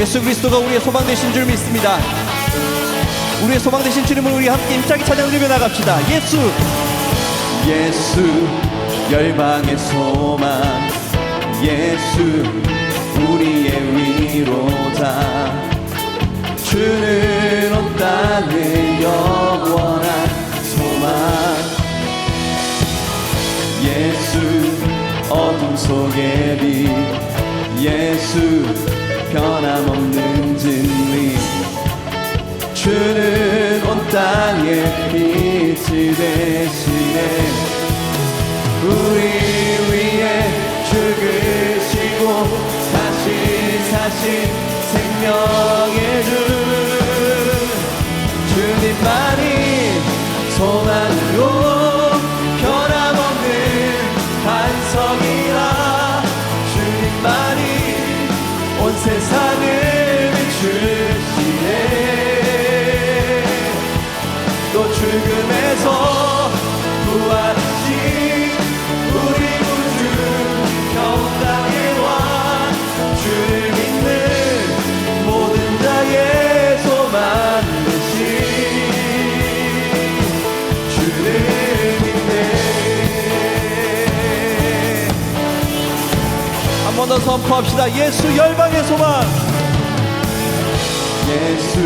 예수 그리스도가 우리의 소망 되신 줄 믿습니다. 우리의 소망 되신 주님을 우리 함께 힘차게 찬양 드리며 나갑시다. 예수, 예수, 열방의 소망, 예수, 우리의 위로자. 주는 온 땅의 영원한 소망. 예수, 어둠 속의 빛, 예수, 변함없는 진리. 주는 온 땅에 빛이 되시네 우리 위에 죽으시고 다시 사신 생명 세상 한번더 선포합시다. 예수 열방의 소망. 예수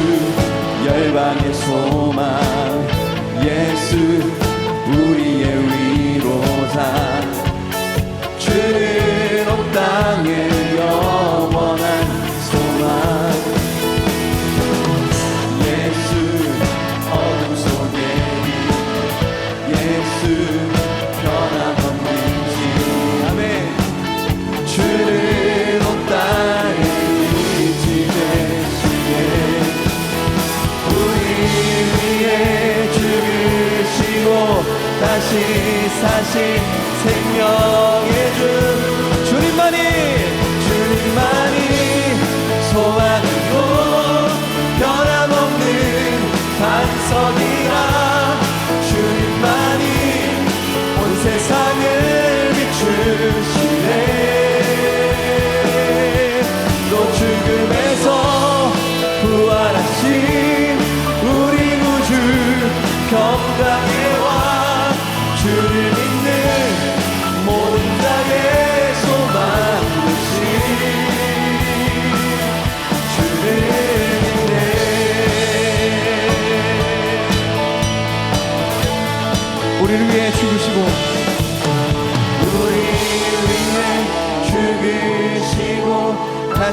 열방의 소망. 예수 우리의 위로자 주 다시 사신 생명의 주. 주님만이 주님만이 소망이고 변함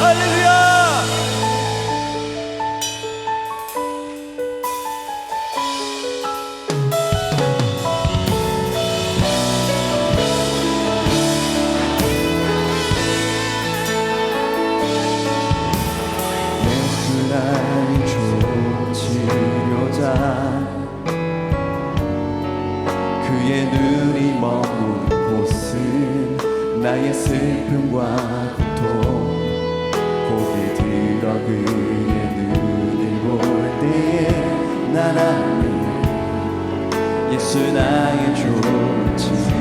할렐루야! 예수 나의 주치료자 그의 눈이 머문 곳은 나의 슬픔과 그의 눈을 볼 때에 나라 예수 나의 조치.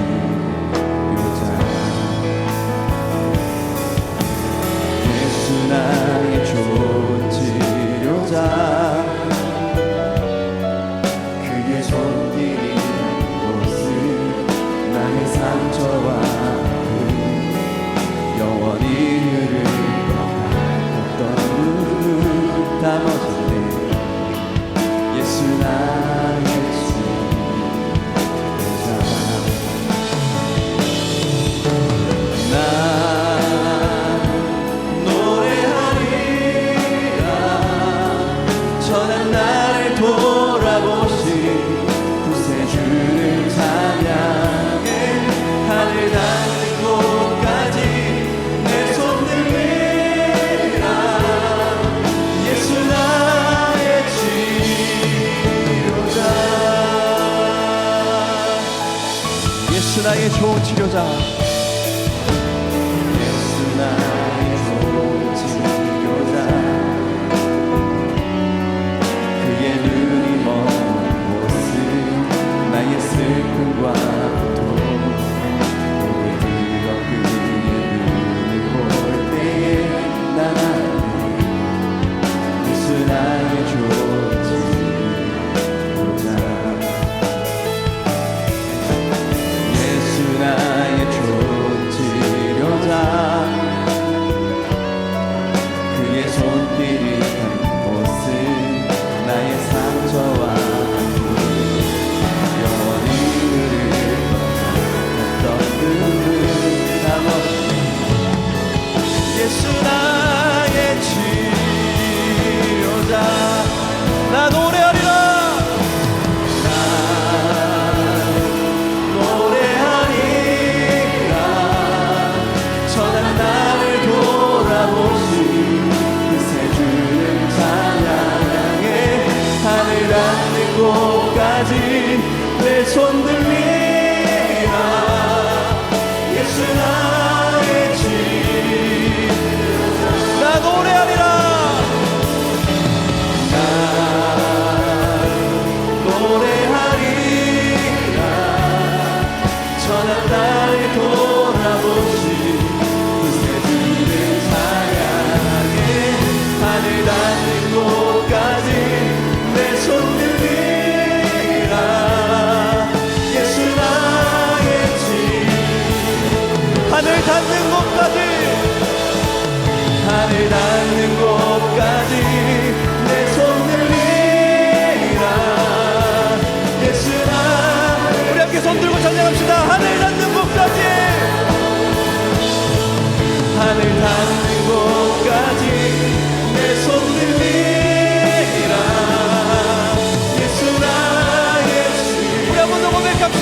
manos 나의 좋은 치료자.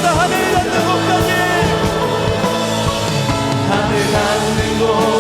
하늘 닿는 곳까지. 하늘 닿는 곳.